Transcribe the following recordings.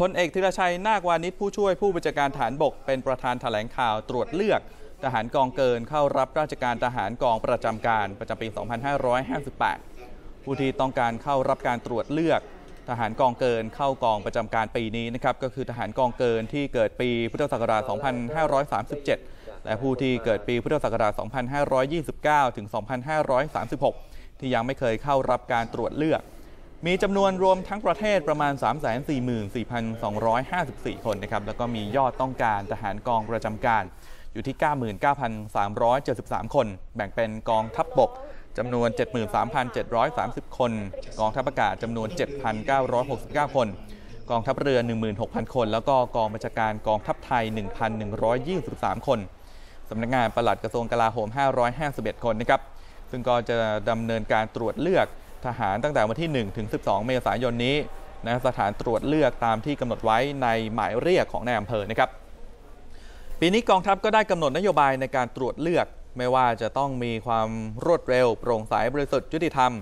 พลเอกธีรชัยนาควานิชผู้ช่วยผู้บัญชาการฐานบก เป็นประธานแถลงข่าวตรวจเลือก ทหารกองเกินเข้ารับราชการทหารกองประจำการประจำปี 2558 ผู้ที่ต้องการเข้ารับการตรวจเลือก ทหารกองเกินเข้ากองประจำการปีนี้นะครับก็คือทหารกองเกินที่เกิดปีพุทธศักราช 2537 และผู้ที่เกิดปีพุทธศักราช 2529 ถึง 2536 ที่ยังไม่เคยเข้ารับการตรวจเลือก มีจำนวนรวมทั้งประเทศประมาณ 344,254 คนนะครับ แล้วก็มียอดต้องการทหารกองประจำการ อยู่ที่ 99,373 คน แบ่งเป็นกองทัพบบกจำนวน 73,730 คน กองทัพอากาศจำนวน 7,969 คน กองทัพเรือ 16,000 คน แล้วก็กองบัญชาการกองทัพไทย 1,123 คนสำนักงานปลัดกระทรวงกลาโหม 551 คนนะครับ ซึ่งก็จะดำเนินการตรวจเลือก ทหารตั้งแต่วันที่ 1 ถึง 12 เมษายนนี้ณสถานตรวจเลือกตามที่กำหนดไว้ในหมายเรียกของนายอำเภอนะครับ ปีนี้กองทัพก็ได้กำหนดนโยบายในการตรวจเลือก ไม่ว่าจะต้องมีความรวดเร็ว โปร่งใสบริสุทธิ์ยุติธรรม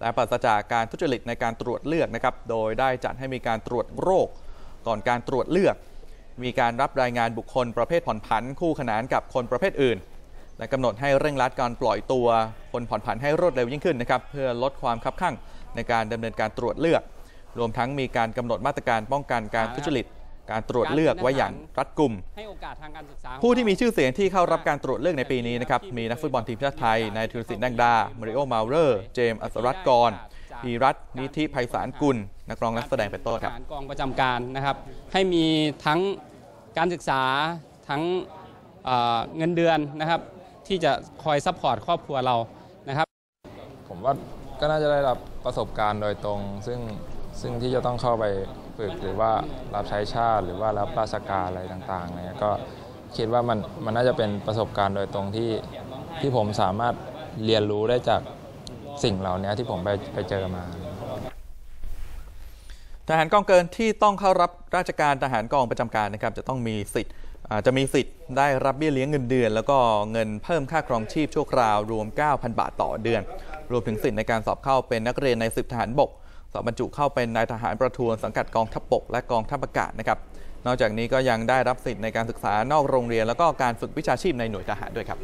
และปราศจากการทุจริตในการตรวจเลือกนะครับโดยได้จัดให้มีการตรวจโรค ก่อนการตรวจเลือก มีการรับรายงานบุคคลประเภทผ่อนผันคู่ขนานกับคนประเภทอื่น และกำหนดให้เร่งรัดการปล่อยตัวคนผ่อนผันให้รวดเร็วยิ่งขึ้นนะครับเพื่อลดความคับข้างในการดำเนินการตรวจเลือก รวมทั้งมีการกำหนดมาตรการป้องกันการทุจริตการตรวจเลือกไว้อย่างรัดกุมให้โอกาสทางการศึกษาผู้ที่มีชื่อเสียงที่เข้ารับการตรวจเลือกในปีนี้นะครับ มีนักฟุตบอลทีมชาติไทย นายธีรศิลป์แดงดา มาริโอ มาเรอร์ เจมส์ อัศรัตน์กรพีรัตน์นิธิไพศาลกุล นักร้องนักแสดงเป็นต้นครับกองประจำการนะครับ ให้มีทั้งการศึกษา ทั้งเงินเดือนนะครับ ที่จะคอยซัพพอร์ตครอบครัวเรานะครับ ผมว่าก็น่าจะได้รับประสบการณ์โดยตรง ซึ่งซึ่งที่จะต้องเข้าไปฝึกหรือว่ารับใช้ชาติ หรือว่ารับราชการอะไรต่างๆเนี่ยก็คิดว่ามันมันน่าจะเป็นประสบการณ์โดยตรงที่ที่ผมสามารถเรียนรู้ได้จากสิ่งเหล่านี้ที่ผมไปไปเจอมาทหารกองเกินที่ต้องเข้ารับราชการทหารกองประจำการนะครับจะต้องมีสิทธิ์อ่า จะมีสิทธิ์ได้รับเบี้ยเลี้ยงเงินเดือน แล้วก็เงินเพิ่มค่าครองชีพชั่วคราวรวม 9,000 บาทต่อเดือน รวมถึงสิทธิ์ในการสอบเข้าเป็นนักเรียนในสิบทหารบก สอบบรรจุเข้าเป็นนายทหารประทวนสังกัดกองทัพบกและกองทัพอากาศนะครับนอกจากนี้ก็ยังได้รับสิทธิ์ในการศึกษานอกโรงเรียน แล้วก็การฝึกวิชาชีพในหน่วยทหารด้วยครับ